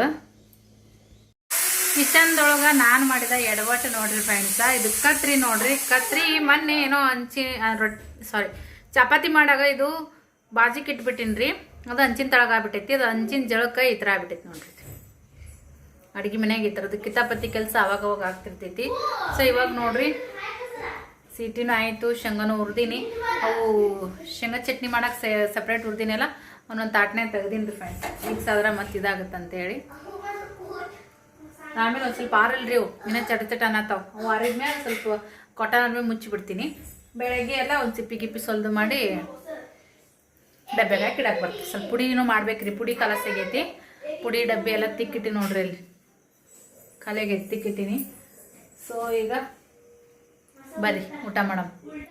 ಕಿಚನ್ದೊಳಗೆ ನಾನು ಮಾಡಿದ ಎಡವಟ್ಟು ನೋಡ್ರಿ ಫ್ರೆಂಡ್ಸ ಇದು ಕತ್ರಿ ನೋಡ್ರಿ. ಕತ್ರಿ ಮೊನ್ನೆ ಏನೋ ಹಂಚಿ ರೊಟ್ಟಿ ಸಾರಿ ಚಪಾತಿ ಮಾಡಾಗ ಇದು ಬಾಜಿಗೆ ಇಟ್ಬಿಟ್ಟಿನಿ ರೀ ಅದು ಹಂಚಿನ ತಳಗ ಆಗ್ಬಿಟ್ಟೈತಿ. ಅದು ಹಂಚಿನ ಜಳಕ್ಕೆ ಈ ಥರ ಆಗ್ಬಿಟ್ಟೈತಿ ನೋಡ್ರಿ. ಅಡುಗೆ ಮನೆಯಾಗ ಈ ಥರದ್ದು ಕಿತಾಪತಿ ಕೆಲಸ ಅವಾಗ ಅವಾಗ ಆಗ್ತಿರ್ತೈತಿ. ಸೊ ಇವಾಗ ನೋಡ್ರಿ, ಸೀಟಿನೂ ಆಯಿತು, ಶೇಂಗಾನು ಹುರ್ದೀನಿ. ಅವು ಶೇಂಗಾ ಚಟ್ನಿ ಮಾಡಕ್ಕೆ ಸಪ್ರೇಟ್ ಹುರಿದಿನಲ್ಲ ಒಂದೊಂದು ತಾಟ್ನೇ ತೆಗ್ದೀನಿ ರೀ ಫ್ರೆಂಡ್ಸ್ ಮಿಕ್ಸ್ ಆದ್ರೆ ಮತ್ತೆ ಇದಾಗುತ್ತೆ ಅಂತೇಳಿ ಆಮೇಲೆ ಒಂದು ಸ್ವಲ್ಪ ಆರಲ್ರಿ ಅವು. ಇನ್ನೂ ಚಟ ಚಟ ಅನ್ನತ್ತಾವ ಅವು ಆರಿದ್ಮೇಲೆ ಸ್ವಲ್ಪ ಕಾಟನ್ ಆದ್ಮೇಲೆ ಮುಚ್ಚಿಬಿಡ್ತೀನಿ. ಬೆಳಗ್ಗೆ ಎಲ್ಲ ಒಂದು ಸಿಪ್ಪಿ ಗಿಪ್ಪಿ ಸೊಲ್ದು ಮಾಡಿ ಡಬ್ಬೆಗೆ ಹಾಕಿಡಕ್ಕೆ ಬರ್ತದೆ ಸ್ವಲ್ಪ ಪುಡಿನೂ ಮಾಡ್ಬೇಕ್ರಿ. ಪುಡಿ ಕಾಲ ಸಿಗೈತಿ. ಪುಡಿ, ಡಬ್ಬಿ ಎಲ್ಲ ತಿಕ್ಕಿಟ್ಟಿ ನೋಡ್ರಿ ಅಲ್ಲಿ ಕಲೆಗೆ ತಿಕ್ಕಿಟ್ಟಿನಿ. ಸೊ ಈಗ ಬರ್ರಿ, ಊಟ ಮಾಡಮ್